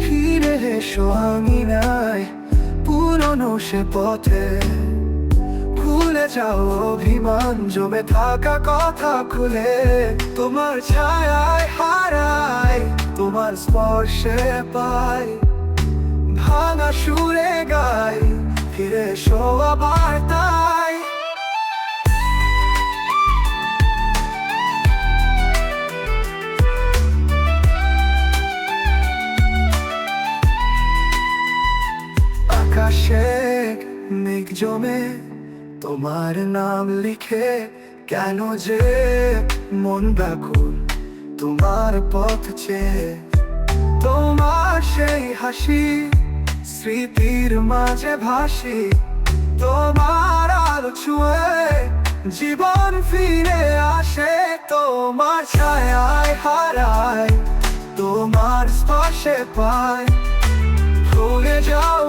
ফিরে এসো আমি নাই, পুরনো সে পথে। ভুলে যাও অভিমান, জমে থাকা কথা খুলে। তোমার ছায়ায় হারাই, তোমার স্পর্শে পাই। ভাঙা সুরে গাই, ফিরে এসো আবার আকাশে মেঘ জমে, তোমার নাম লিখে কেন যে মন ব্যাকুল, তোমার পথ চেয়ে। তোমার সেই হাসি, স্মৃতির মাঝে ভাসি, তোমার আলো ছুঁয়ে জীবন ফিরে আসে, তোমার ছায়ায় হারায়, তোমার স্পর্শে পায়। ভুলে যাও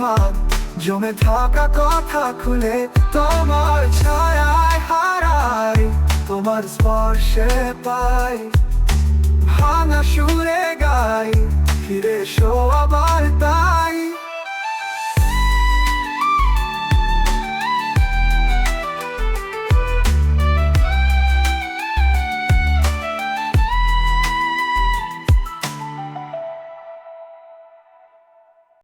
অভিমান জমে থাকা কথা খুলে তোমার ছায়ায় হারাই তোমার স্পর্শে পাই ভাঙা সুরে গাই